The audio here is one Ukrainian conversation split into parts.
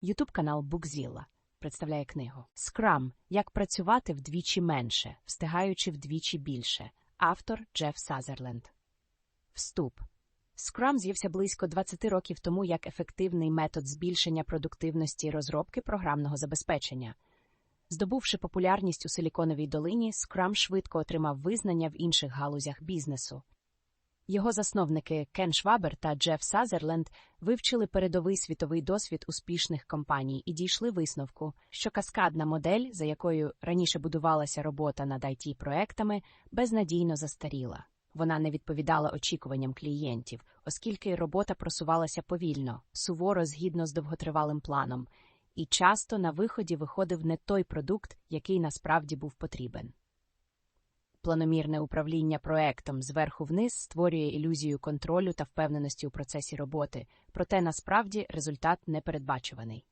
Ютуб канал Букзіла представляє книгу Скрам. Як працювати вдвічі менше, встигаючи вдвічі більше. Автор Джеф Сазерленд. Вступ. Scrum з'явився близько 20 років тому як ефективний метод збільшення продуктивності розробки програмного забезпечення. Здобувши популярність у Силіконовій долині, Scrum швидко отримав визнання в інших галузях бізнесу. Його засновники Кен Швабер та Джеф Сазерленд вивчили передовий світовий досвід успішних компаній і дійшли висновку, що каскадна модель, за якою раніше будувалася робота над it проектами безнадійно застаріла. Вона не відповідала очікуванням клієнтів, оскільки робота просувалася повільно, суворо згідно з довготривалим планом, і часто на виході виходив не той продукт, який насправді був потрібен. Планомірне управління проектом зверху вниз створює ілюзію контролю та впевненості у процесі роботи, проте насправді результат непередбачуваний.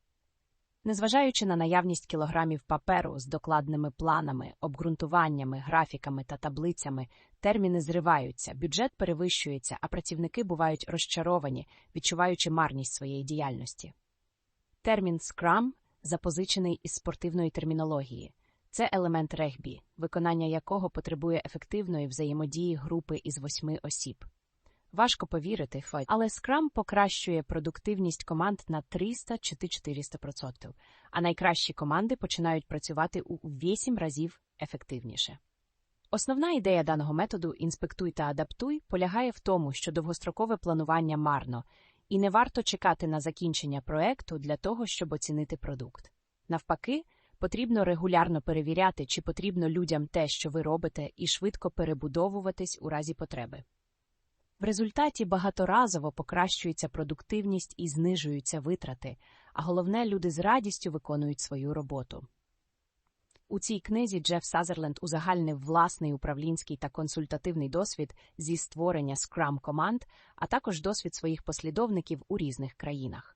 Незважаючи на наявність кілограмів паперу з докладними планами, обґрунтуваннями, графіками та таблицями, терміни зриваються, бюджет перевищується, а працівники бувають розчаровані, відчуваючи марність своєї діяльності. Термін Scrum запозичений із спортивної термінології. Це елемент регбі, виконання якого потребує ефективної взаємодії групи із восьми осіб. Важко повірити, але Scrum покращує продуктивність команд на 300 чи 400%, а найкращі команди починають працювати у 8 разів ефективніше. Основна ідея даного методу інспектуй та адаптуй полягає в тому, що довгострокове планування марно, і не варто чекати на закінчення проекту для того, щоб оцінити продукт. Навпаки, потрібно регулярно перевіряти, чи потрібно людям те, що ви робите, і швидко перебудовуватись у разі потреби. В результаті багаторазово покращується продуктивність і знижуються витрати, а головне, люди з радістю виконують свою роботу. У цій книзі Джеф Сазерленд узагальнив власний управлінський та консультативний досвід зі створення Scrum команд, а також досвід своїх послідовників у різних країнах.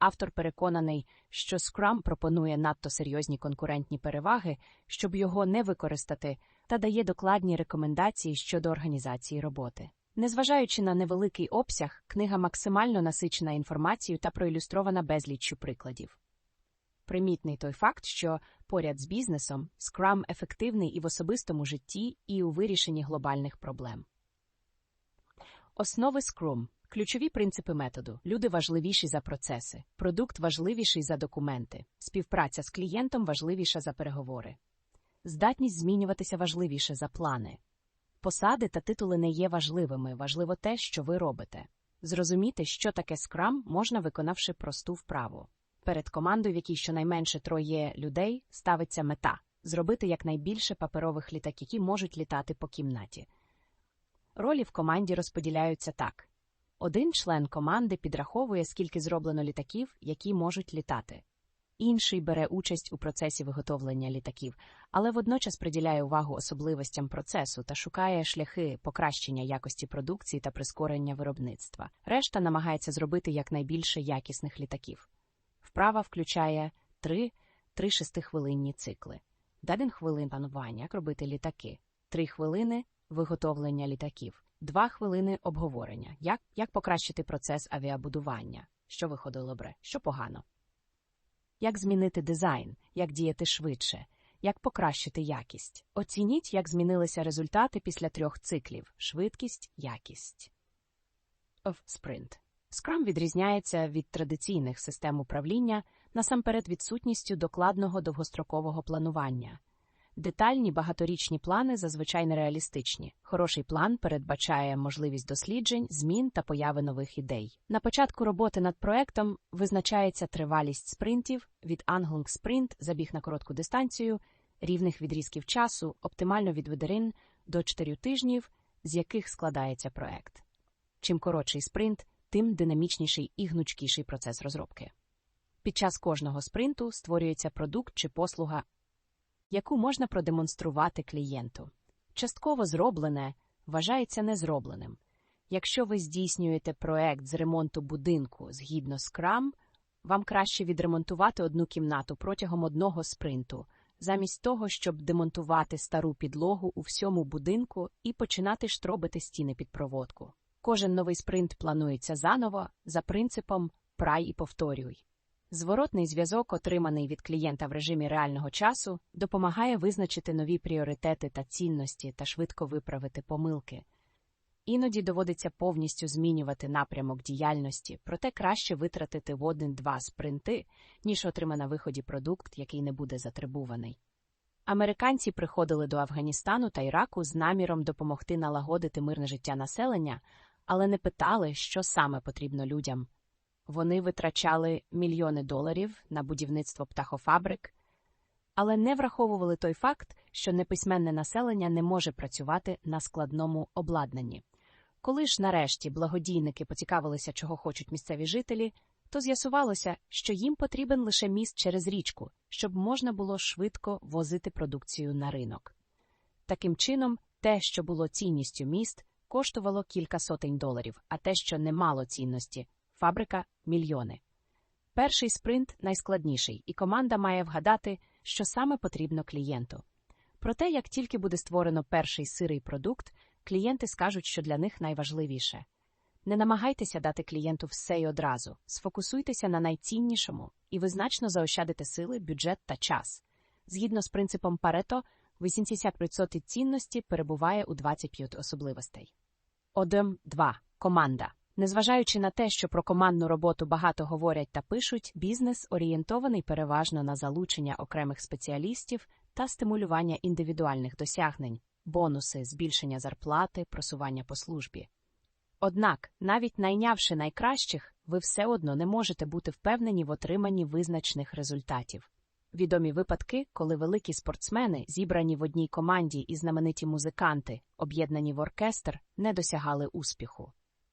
Автор переконаний, що Scrum пропонує надто серйозні конкурентні переваги, щоб його не використати, та дає докладні рекомендації щодо організації роботи. Незважаючи на невеликий обсяг, книга максимально насичена інформацією та проілюстрована безліччю прикладів. Примітний той факт, що поряд з бізнесом Scrum ефективний і в особистому житті, і у вирішенні глобальних проблем. Основи Scrum – ключові принципи методу. Люди важливіші за процеси, продукт важливіший за документи, співпраця з клієнтом важливіша за переговори, здатність змінюватися важливіше за плани. Посади та титули не є важливими, важливо те, що ви робите. Зрозуміти, що таке скрам, можна виконавши просту вправу. Перед командою, в якій щонайменше троє людей, ставиться мета зробити якнайбільше паперових літаків, які можуть літати по кімнаті. Ролі в команді розподіляються так: один член команди підраховує, скільки зроблено літаків, які можуть літати. Інший бере участь у процесі виготовлення літаків, але водночас приділяє увагу особливостям процесу та шукає шляхи покращення якості продукції та прискорення виробництва. Решта намагається зробити якнайбільше якісних літаків. Вправа включає три три шестихвилинні цикли. Даден хвилин панування, як робити літаки, три хвилини виготовлення літаків, два хвилини обговорення, як, як покращити процес авіабудування, що виходило добре, що погано. Як змінити дизайн, як діяти швидше, як покращити якість. Оцініть, як змінилися результати після трьох циклів швидкість, якість. Of Sprint. Scrum відрізняється від традиційних систем управління насамперед відсутністю докладного довгострокового планування. Детальні багаторічні плани зазвичай нереалістичні. Хороший план передбачає можливість досліджень, змін та появи нових ідей. На початку роботи над проектом визначається тривалість спринтів від Angling Sprint, забіг на коротку дистанцію, рівних відрізків часу, оптимально від ведерин до 4 тижнів, з яких складається проект. Чим коротший спринт, тим динамічніший і гнучкіший процес розробки. Під час кожного спринту створюється продукт чи послуга яку можна продемонструвати клієнту. Частково зроблене вважається незробленим. Якщо ви здійснюєте проект з ремонту будинку згідно з крам, вам краще відремонтувати одну кімнату протягом одного спринту, замість того, щоб демонтувати стару підлогу у всьому будинку і починати штробити стіни під проводку. Кожен новий спринт планується заново за принципом прай і повторюй. Зворотний зв'язок, отриманий від клієнта в режимі реального часу, допомагає визначити нові пріоритети та цінності та швидко виправити помилки. Іноді доводиться повністю змінювати напрямок діяльності, проте краще витратити в один-два спринти, ніж отримати на виході продукт, який не буде затребуваний. Американці приходили до Афганістану та Іраку з наміром допомогти налагодити мирне життя населення, але не питали, що саме потрібно людям. Вони витрачали мільйони доларів на будівництво птахофабрик, але не враховували той факт, що неписьменне населення не може працювати на складному обладнанні. Коли ж нарешті благодійники поцікавилися, чого хочуть місцеві жителі, то з'ясувалося, що їм потрібен лише міст через річку, щоб можна було швидко возити продукцію на ринок. Таким чином, те, що було цінністю міст, коштувало кілька сотень доларів, а те, що не мало цінності фабрика мільйони. Перший спринт найскладніший, і команда має вгадати, що саме потрібно клієнту. Проте, як тільки буде створено перший сирий продукт, клієнти скажуть, що для них найважливіше. Не намагайтеся дати клієнту все й одразу, сфокусуйтеся на найціннішому, і ви значно заощадите сили, бюджет та час. Згідно з принципом Парето, 80% цінності перебуває у 25 особливостей. 1. 2. Команда. Незважаючи на те, що про командну роботу багато говорять та пишуть, бізнес орієнтований переважно на залучення окремих спеціалістів та стимулювання індивідуальних досягнень, бонуси, збільшення зарплати, просування по службі. Однак, навіть найнявши найкращих, ви все одно не можете бути впевнені в отриманні визначних результатів. Відомі випадки, коли великі спортсмени, зібрані в одній команді і знамениті музиканти, об'єднані в оркестр, не досягали успіху.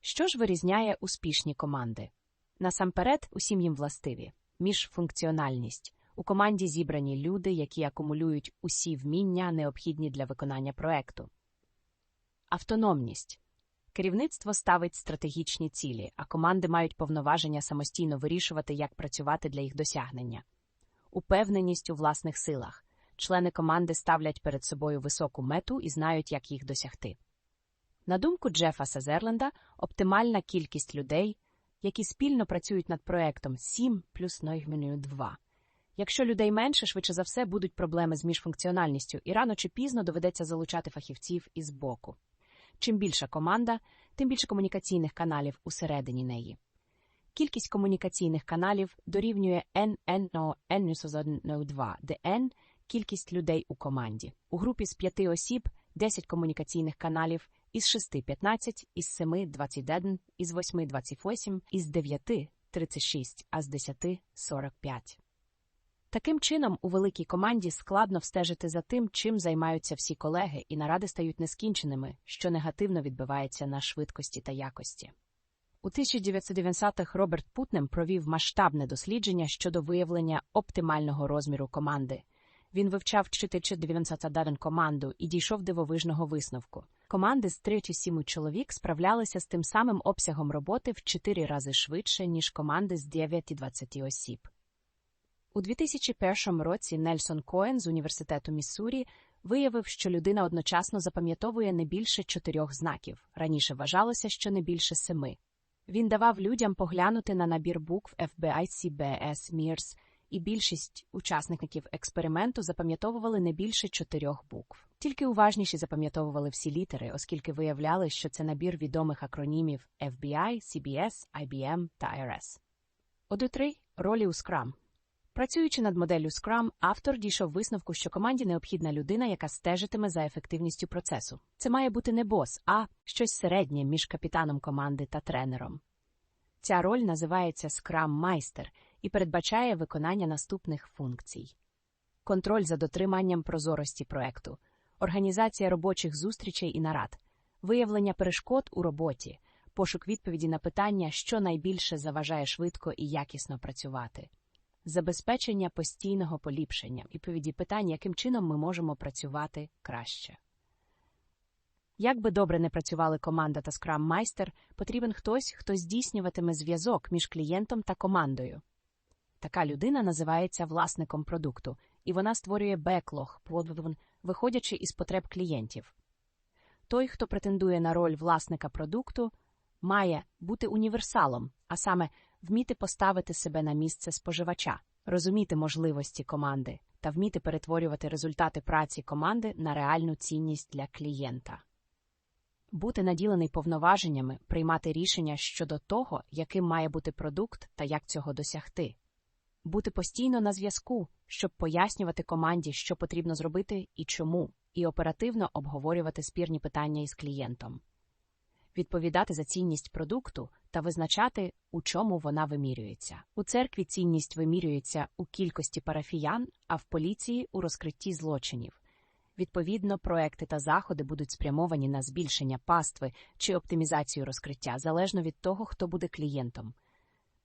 Що ж вирізняє успішні команди? Насамперед, усім їм властиві міжфункціональність. У команді зібрані люди, які акумулюють усі вміння, необхідні для виконання проекту. Автономність. Керівництво ставить стратегічні цілі, а команди мають повноваження самостійно вирішувати, як працювати для їх досягнення. Упевненість у власних силах. Члени команди ставлять перед собою високу мету і знають, як їх досягти. На думку Джефа Сазерленда, оптимальна кількість людей, які спільно працюють над проектом 7 плюс 2. Якщо людей менше, швидше за все будуть проблеми з міжфункціональністю, і рано чи пізно доведеться залучати фахівців із боку. Чим більша команда, тим більше комунікаційних каналів усередині неї. Кількість комунікаційних каналів дорівнює N, N, N 2, де N – кількість людей у команді. У групі з п'яти осіб 10 комунікаційних каналів, із 6 – 15, із 7 – 21, із 8 – 28, із 9 – 36, а з 10 – 45. Таким чином, у великій команді складно встежити за тим, чим займаються всі колеги, і наради стають нескінченими, що негативно відбивається на швидкості та якості. У 1990-х Роберт Путнем провів масштабне дослідження щодо виявлення оптимального розміру команди. Він вивчав 491 команду і дійшов дивовижного висновку. Команди з 3-7 чоловік справлялися з тим самим обсягом роботи в 4 рази швидше, ніж команди з 9-20 осіб. У 2001 році Нельсон Коен з університету Міссурі виявив, що людина одночасно запам'ятовує не більше чотирьох знаків. Раніше вважалося, що не більше семи. Він давав людям поглянути на набір букв FBI, CBS, MIRS, і більшість учасників експерименту запам'ятовували не більше чотирьох букв. Тільки уважніші запам'ятовували всі літери, оскільки виявляли, що це набір відомих акронімів FBI, CBS, IBM та IRS. Оду три ролі у Scrum. Працюючи над моделлю Scrum, автор дійшов висновку, що команді необхідна людина, яка стежитиме за ефективністю процесу. Це має бути не бос, а щось середнє між капітаном команди та тренером. Ця роль називається Scrum майстер і передбачає виконання наступних функцій: контроль за дотриманням прозорості проекту, організація робочих зустрічей і нарад, виявлення перешкод у роботі, пошук відповіді на питання, що найбільше заважає швидко і якісно працювати. Забезпечення постійного поліпшення, відповіді питань, яким чином ми можемо працювати краще. Як би добре не працювали команда та скрам-майстер, потрібен хтось, хто здійснюватиме зв'язок між клієнтом та командою. Така людина називається власником продукту, і вона створює беклог, виходячи із потреб клієнтів. Той, хто претендує на роль власника продукту, має бути універсалом, а саме вміти поставити себе на місце споживача, розуміти можливості команди та вміти перетворювати результати праці команди на реальну цінність для клієнта. Бути наділений повноваженнями, приймати рішення щодо того, яким має бути продукт та як цього досягти. Бути постійно на зв'язку, щоб пояснювати команді, що потрібно зробити і чому, і оперативно обговорювати спірні питання із клієнтом. Відповідати за цінність продукту та визначати, у чому вона вимірюється. У церкві цінність вимірюється у кількості парафіян, а в поліції у розкритті злочинів. Відповідно, проекти та заходи будуть спрямовані на збільшення пастви чи оптимізацію розкриття залежно від того, хто буде клієнтом.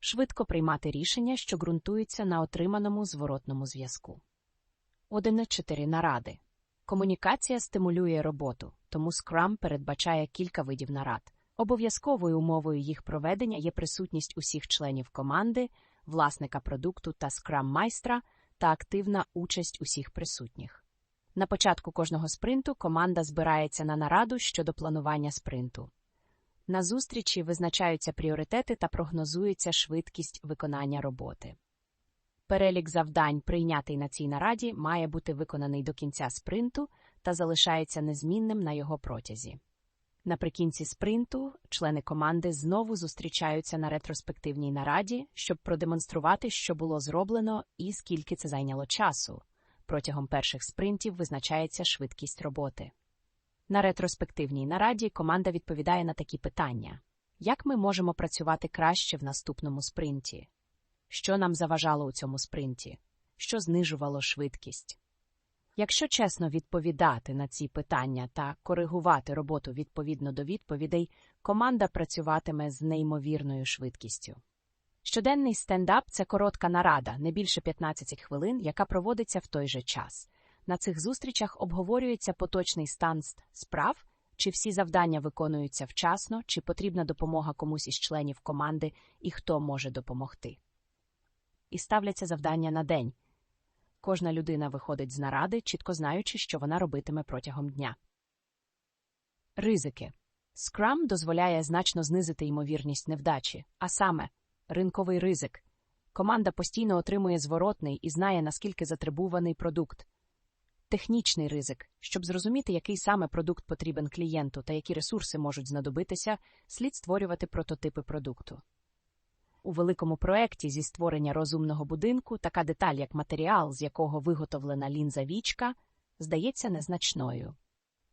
Швидко приймати рішення, що ґрунтуються на отриманому зворотному зв'язку. 1.4 наради. Комунікація стимулює роботу, тому Scrum передбачає кілька видів нарад. Обов'язковою умовою їх проведення є присутність усіх членів команди, власника продукту та Scrum-майстра та активна участь усіх присутніх. На початку кожного спринту команда збирається на нараду щодо планування спринту. На зустрічі визначаються пріоритети та прогнозується швидкість виконання роботи. Перелік завдань, прийнятий на цій нараді, має бути виконаний до кінця спринту та залишається незмінним на його протязі. Наприкінці спринту члени команди знову зустрічаються на ретроспективній нараді, щоб продемонструвати, що було зроблено і скільки це зайняло часу. Протягом перших спринтів визначається швидкість роботи. На ретроспективній нараді команда відповідає на такі питання: як ми можемо працювати краще в наступному спринті? Що нам заважало у цьому спринті? Що знижувало швидкість? Якщо чесно відповідати на ці питання та коригувати роботу відповідно до відповідей, команда працюватиме з неймовірною швидкістю. Щоденний стендап це коротка нарада, не більше 15 хвилин, яка проводиться в той же час. На цих зустрічах обговорюється поточний стан справ, чи всі завдання виконуються вчасно, чи потрібна допомога комусь із членів команди і хто може допомогти. І ставляться завдання на день. Кожна людина виходить з наради, чітко знаючи, що вона робитиме протягом дня. Ризики Scrum дозволяє значно знизити ймовірність невдачі, а саме ринковий ризик. Команда постійно отримує зворотний і знає, наскільки затребуваний продукт. Технічний ризик. Щоб зрозуміти, який саме продукт потрібен клієнту та які ресурси можуть знадобитися, слід створювати прототипи продукту. У великому проєкті зі створення розумного будинку така деталь, як матеріал, з якого виготовлена лінза вічка, здається незначною.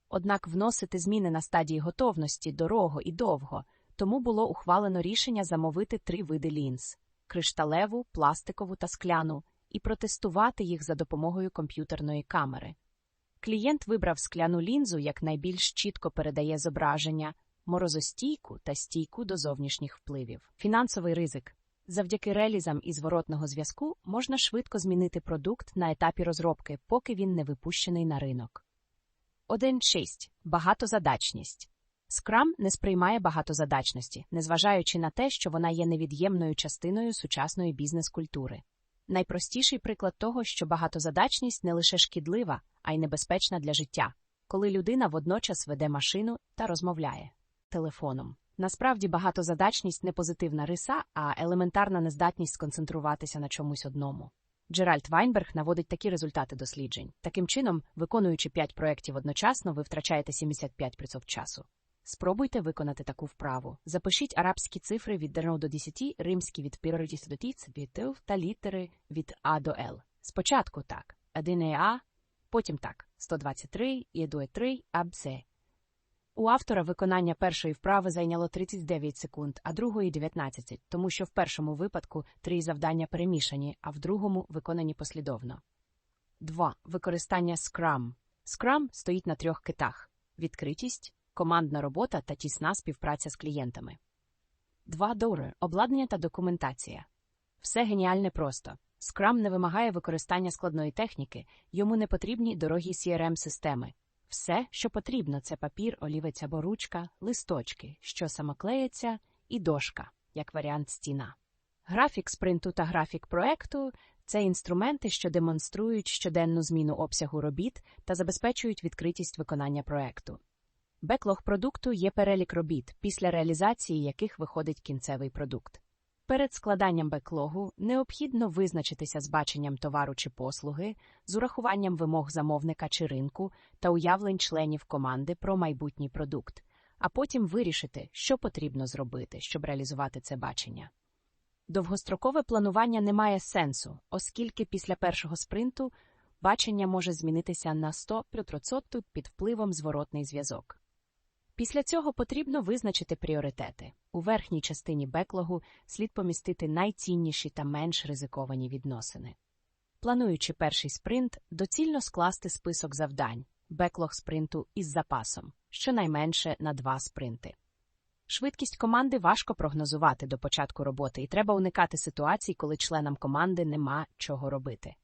Однак вносити зміни на стадії готовності дорого і довго, тому було ухвалено рішення замовити три види лінз кришталеву, пластикову та скляну, і протестувати їх за допомогою комп'ютерної камери. Клієнт вибрав скляну лінзу, як найбільш чітко передає зображення, морозостійку та стійку до зовнішніх впливів. Фінансовий ризик. Завдяки релізам і зворотного зв'язку можна швидко змінити продукт на етапі розробки, поки він не випущений на ринок. 1.6. Багатозадачність. Scrum не сприймає багатозадачності, незважаючи на те, що вона є невід'ємною частиною сучасної бізнес-культури. Найпростіший приклад того, що багатозадачність не лише шкідлива, а й небезпечна для життя, коли людина водночас веде машину та розмовляє телефоном. Насправді багатозадачність не позитивна риса, а елементарна нездатність сконцентруватися на чомусь одному. Джеральд Вайнберг наводить такі результати досліджень. Таким чином, виконуючи 5 проєктів одночасно, ви втрачаєте 75% часу. Спробуйте виконати таку вправу. Запишіть арабські цифри від 1 до 10, римські від 50 до тіц, від та літери від А до Л. Спочатку так, 1 А, потім так, 123, і 3, АБЦ. У автора виконання першої вправи зайняло 39 секунд, а другої 19, тому що в першому випадку три завдання перемішані, а в другому виконані послідовно. 2. Використання Scrum. Scrum стоїть на трьох китах: відкритість, командна робота та тісна співпраця з клієнтами. 2. Доури – обладнання та документація. Все геніальне просто. Scrum не вимагає використання складної техніки, йому не потрібні дорогі crm системи все, що потрібно, це папір, олівець або ручка, листочки, що самоклеїться, і дошка, як варіант стіна. Графік спринту та графік проекту це інструменти, що демонструють щоденну зміну обсягу робіт та забезпечують відкритість виконання проекту. Беклог продукту є перелік робіт, після реалізації яких виходить кінцевий продукт. Перед складанням беклогу необхідно визначитися з баченням товару чи послуги, з урахуванням вимог замовника чи ринку та уявлень членів команди про майбутній продукт, а потім вирішити, що потрібно зробити, щоб реалізувати це бачення. Довгострокове планування не має сенсу, оскільки після першого спринту бачення може змінитися на 100% під впливом зворотний зв'язок. Після цього потрібно визначити пріоритети. У верхній частині беклогу слід помістити найцінніші та менш ризиковані відносини. Плануючи перший спринт, доцільно скласти список завдань, беклог спринту із запасом, щонайменше на два спринти. Швидкість команди важко прогнозувати до початку роботи, і треба уникати ситуацій, коли членам команди нема чого робити.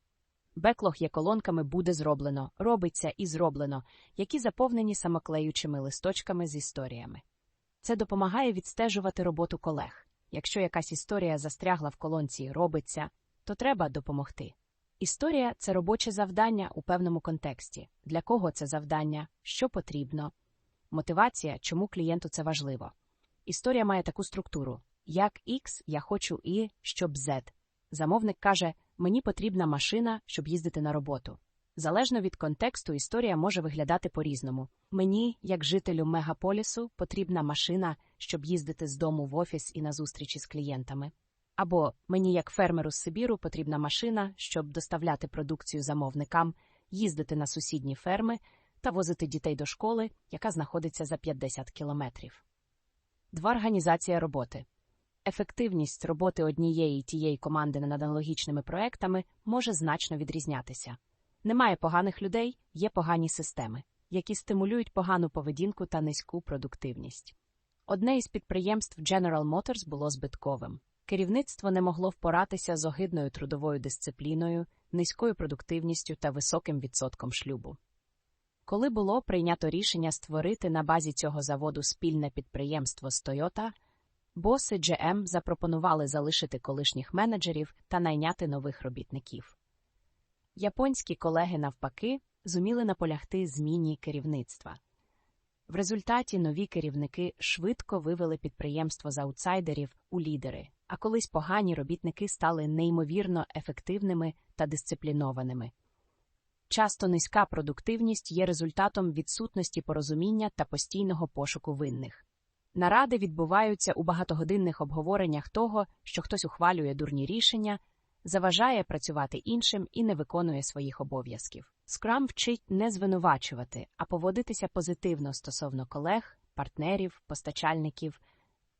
Беклог є колонками буде зроблено, робиться і зроблено, які заповнені самоклеючими листочками з історіями. Це допомагає відстежувати роботу колег. Якщо якась історія застрягла в колонці робиться, то треба допомогти. Історія це робоче завдання у певному контексті. Для кого це завдання, що потрібно, мотивація, чому клієнту це важливо. Історія має таку структуру: як X я хочу І, щоб Z. Замовник каже, мені потрібна машина, щоб їздити на роботу. Залежно від контексту, історія може виглядати по-різному. Мені, як жителю мегаполісу, потрібна машина, щоб їздити з дому в офіс і на зустрічі з клієнтами. Або мені, як фермеру з Сибіру, потрібна машина, щоб доставляти продукцію замовникам, їздити на сусідні ферми та возити дітей до школи, яка знаходиться за 50 кілометрів. Два організація роботи. Ефективність роботи однієї й тієї команди над аналогічними проектами може значно відрізнятися. Немає поганих людей, є погані системи, які стимулюють погану поведінку та низьку продуктивність. Одне із підприємств General Motors було збитковим. Керівництво не могло впоратися з огидною трудовою дисципліною, низькою продуктивністю та високим відсотком шлюбу. Коли було прийнято рішення створити на базі цього заводу спільне підприємство з Toyota, боси GM запропонували залишити колишніх менеджерів та найняти нових робітників. Японські колеги, навпаки, зуміли наполягти зміні керівництва. В результаті нові керівники швидко вивели підприємство з аутсайдерів у лідери, а колись погані робітники стали неймовірно ефективними та дисциплінованими. Часто низька продуктивність є результатом відсутності порозуміння та постійного пошуку винних. Наради відбуваються у багатогодинних обговореннях того, що хтось ухвалює дурні рішення, заважає працювати іншим і не виконує своїх обов'язків. Скрам вчить не звинувачувати, а поводитися позитивно стосовно колег, партнерів, постачальників,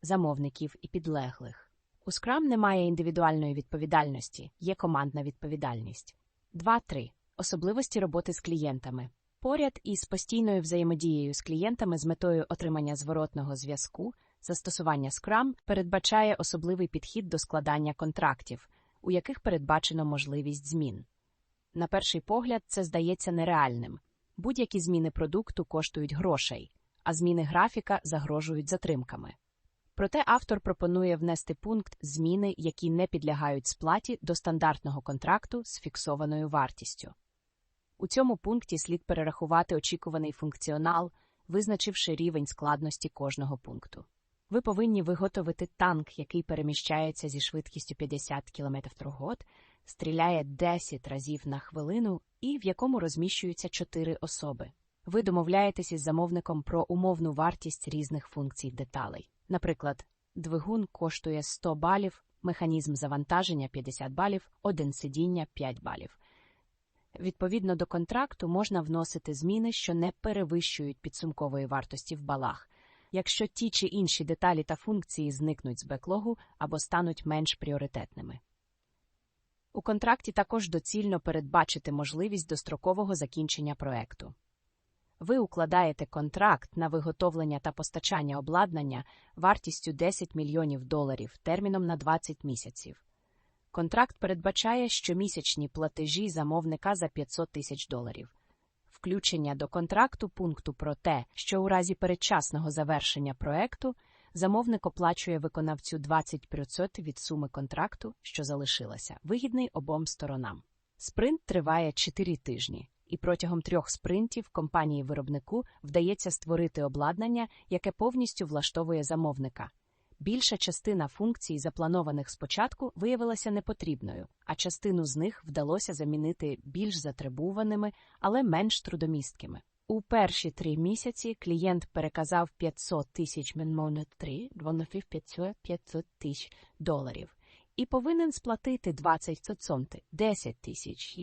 замовників і підлеглих. У Scrum немає індивідуальної відповідальності, є командна відповідальність. 2.3. Особливості роботи з клієнтами. Поряд із постійною взаємодією з клієнтами з метою отримання зворотного зв'язку, застосування Scrum передбачає особливий підхід до складання контрактів, у яких передбачено можливість змін. На перший погляд, це здається нереальним. Будь-які зміни продукту коштують грошей, а зміни графіка загрожують затримками. Проте автор пропонує внести пункт зміни, які не підлягають сплаті до стандартного контракту з фіксованою вартістю. У цьому пункті слід перерахувати очікуваний функціонал, визначивши рівень складності кожного пункту. Ви повинні виготовити танк, який переміщається зі швидкістю 50 км год, стріляє 10 разів на хвилину і в якому розміщуються 4 особи. Ви домовляєтесь із замовником про умовну вартість різних функцій деталей. Наприклад, двигун коштує 100 балів, механізм завантаження 50 балів, один сидіння 5 балів. Відповідно до контракту можна вносити зміни, що не перевищують підсумкової вартості в балах, якщо ті чи інші деталі та функції зникнуть з беклогу або стануть менш пріоритетними. У контракті також доцільно передбачити можливість дострокового закінчення проекту. Ви укладаєте контракт на виготовлення та постачання обладнання вартістю 10 мільйонів доларів терміном на 20 місяців. Контракт передбачає щомісячні платежі замовника за 500 тисяч доларів. Включення до контракту пункту про те, що у разі передчасного завершення проекту замовник оплачує виконавцю 20% від суми контракту, що залишилася, вигідний обом сторонам. Спринт триває 4 тижні, і протягом трьох спринтів компанії виробнику вдається створити обладнання, яке повністю влаштовує замовника. Більша частина функцій, запланованих спочатку, виявилася непотрібною, а частину з них вдалося замінити більш затребуваними, але менш трудомісткими. У перші три місяці клієнт переказав 500 тисяч мінмонетри, 500 тисяч доларів, і повинен сплатити 20 цонти, 10 тисяч,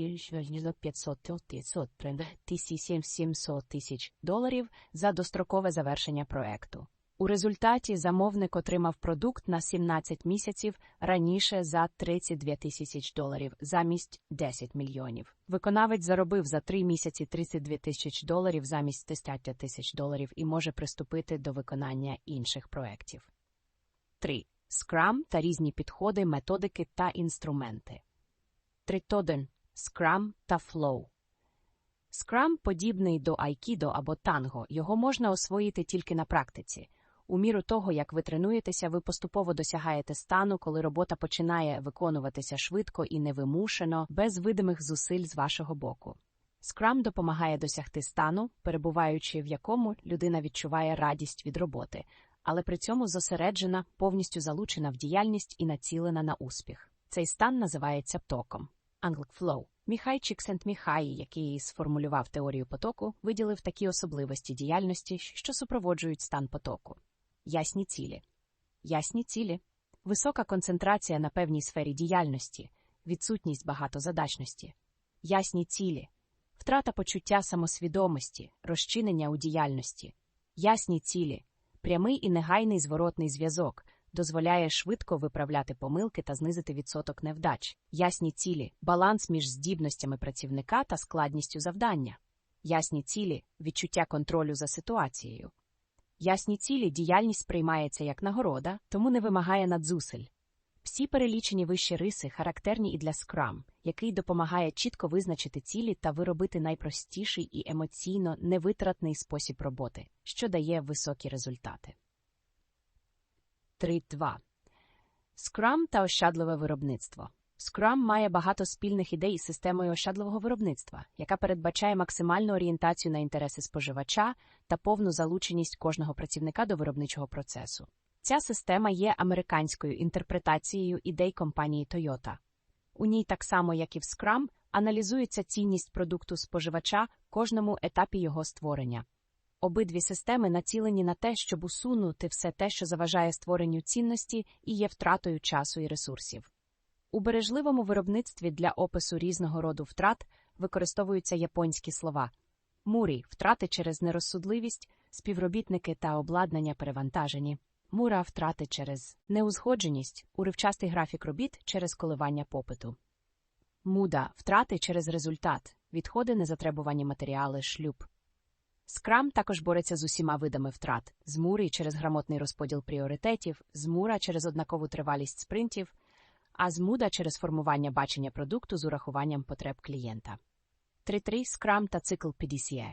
500 500, 1700 тисяч доларів за дострокове завершення проекту. У результаті замовник отримав продукт на 17 місяців раніше за 32 тисяч доларів замість 10 мільйонів. Виконавець заробив за 3 місяці 32 тисяч доларів замість 30 тисяч доларів і може приступити до виконання інших проєктів. 3. Scrum та різні підходи, методики та інструменти. 3.1. Scrum та Flow. Scrum подібний до Aikido або танго. Його можна освоїти тільки на практиці. У міру того, як ви тренуєтеся, ви поступово досягаєте стану, коли робота починає виконуватися швидко і невимушено, без видимих зусиль з вашого боку. Scrum допомагає досягти стану, перебуваючи в якому людина відчуває радість від роботи, але при цьому зосереджена, повністю залучена в діяльність і націлена на успіх. Цей стан називається. Anglic Flow. Міхай Чіксент-Міхай, який сформулював теорію потоку, виділив такі особливості діяльності, що супроводжують стан потоку. Ясні цілі. Ясні цілі. Висока концентрація на певній сфері діяльності, відсутність багатозадачності. Ясні цілі. Втрата почуття самосвідомості, розчинення у діяльності. Ясні цілі. Прямий і негайний зворотний зв'язок дозволяє швидко виправляти помилки та знизити відсоток невдач. Ясні цілі. Баланс між здібностями працівника та складністю завдання. Ясні цілі. Відчуття контролю за ситуацією. Ясні цілі діяльність сприймається як нагорода, тому не вимагає надзусиль. Всі перелічені вищі риси характерні і для Scrum, який допомагає чітко визначити цілі та виробити найпростіший і емоційно невитратний спосіб роботи, що дає високі результати. 3.2. Scrum та ощадливе виробництво. Scrum має багато спільних ідей із системою ощадливого виробництва, яка передбачає максимальну орієнтацію на інтереси споживача та повну залученість кожного працівника до виробничого процесу. Ця система є американською інтерпретацією ідей компанії Toyota. У ній, так само як і в Scrum, аналізується цінність продукту споживача кожному етапі його створення. Обидві системи націлені на те, щоб усунути все те, що заважає створенню цінності і є втратою часу і ресурсів. У бережливому виробництві для опису різного роду втрат використовуються японські слова. Мурі втрати через нерозсудливість, співробітники та обладнання перевантажені, мура втрати через неузгодженість, уривчастий графік робіт через коливання попиту, муда втрати через результат, відходи незатребувані матеріали, шлюб. Скрам також бореться з усіма видами втрат з мурі через грамотний розподіл пріоритетів, з мура через однакову тривалість спринтів а з муда через формування бачення продукту з урахуванням потреб клієнта. 3.3. Scrum та цикл PDCA.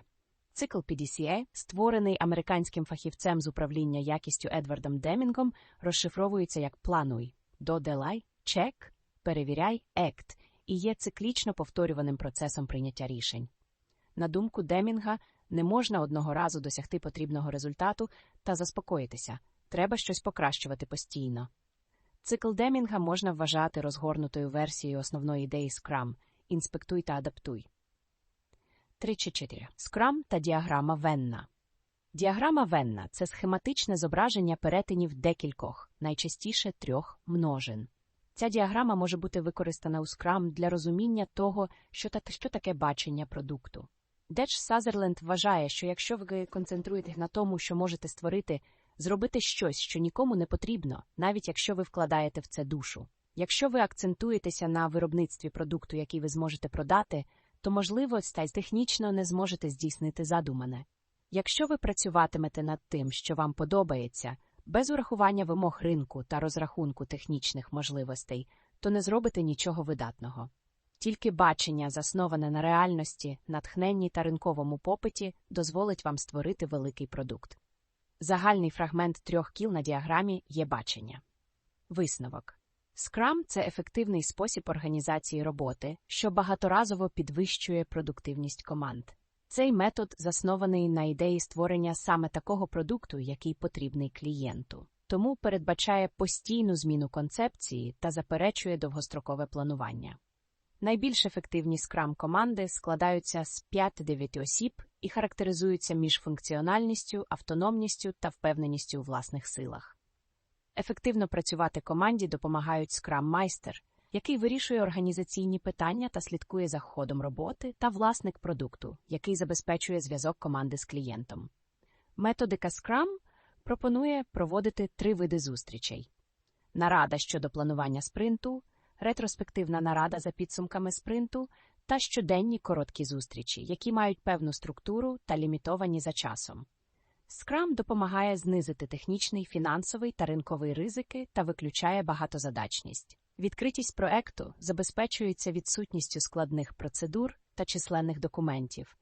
Цикл PDCA, створений американським фахівцем з управління якістю Едвардом Демінгом, розшифровується як плануй, доделай, чек, перевіряй, ект і є циклічно повторюваним процесом прийняття рішень. На думку Демінга, не можна одного разу досягти потрібного результату та заспокоїтися, треба щось покращувати постійно. Цикл Демінга можна вважати розгорнутою версією основної ідеї Scrum інспектуй та адаптуй. 3.4. Scrum та діаграма Венна. Діаграма Венна це схематичне зображення перетинів декількох, найчастіше трьох множин. Ця діаграма може бути використана у Scrum для розуміння того, що, та, що таке бачення продукту. Деч Сазерленд вважає, що якщо ви концентруєтесь на тому, що можете створити зробити щось, що нікому не потрібно, навіть якщо ви вкладаєте в це душу. Якщо ви акцентуєтеся на виробництві продукту, який ви зможете продати, то, можливо, та технічно не зможете здійснити задумане. Якщо ви працюватимете над тим, що вам подобається, без урахування вимог ринку та розрахунку технічних можливостей, то не зробите нічого видатного. Тільки бачення, засноване на реальності, натхненні та ринковому попиті, дозволить вам створити великий продукт. Загальний фрагмент трьох кіл на діаграмі є бачення. Висновок Scrum – це ефективний спосіб організації роботи, що багаторазово підвищує продуктивність команд. Цей метод заснований на ідеї створення саме такого продукту, який потрібний клієнту. тому передбачає постійну зміну концепції та заперечує довгострокове планування. Найбільш ефективні скрам команди складаються з 5-9 осіб і характеризуються міжфункціональністю, автономністю та впевненістю у власних силах. Ефективно працювати команді допомагають скрам-майстер, який вирішує організаційні питання та слідкує за ходом роботи, та власник продукту, який забезпечує зв'язок команди з клієнтом. Методика Scrum пропонує проводити три види зустрічей: нарада щодо планування спринту, ретроспективна нарада за підсумками спринту та щоденні короткі зустрічі, які мають певну структуру та лімітовані за часом. Scrum допомагає знизити технічний, фінансовий та ринковий ризики та виключає багатозадачність. Відкритість проекту забезпечується відсутністю складних процедур та численних документів.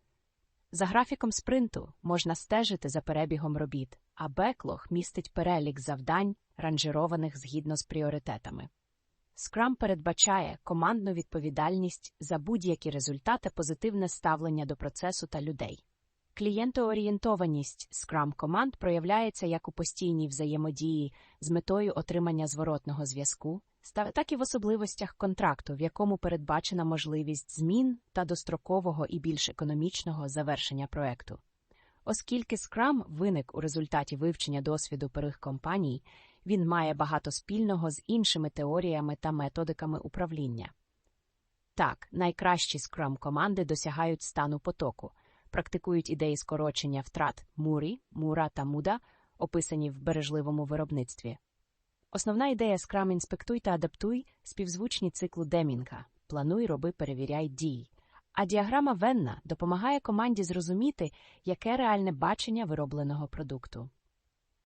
За графіком спринту можна стежити за перебігом робіт, а беклог містить перелік завдань, ранжированих згідно з пріоритетами. Scrum передбачає командну відповідальність за будь-які результати, позитивне ставлення до процесу та людей. Клієнтоорієнтованість Scrum команд проявляється як у постійній взаємодії з метою отримання зворотного зв'язку, так і в особливостях контракту, в якому передбачена можливість змін та дострокового і більш економічного завершення проекту. Оскільки Scrum виник у результаті вивчення досвіду перих компаній, він має багато спільного з іншими теоріями та методиками управління. Так, найкращі Scrum команди досягають стану потоку, практикують ідеї скорочення втрат мурі, мура та муда, описані в бережливому виробництві. Основна ідея Scrum інспектуй та адаптуй співзвучні циклу Демінга плануй, роби, перевіряй, дій. А діаграма Венна допомагає команді зрозуміти, яке реальне бачення виробленого продукту.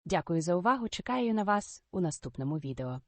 Дякую за увагу. Чекаю на вас у наступному відео.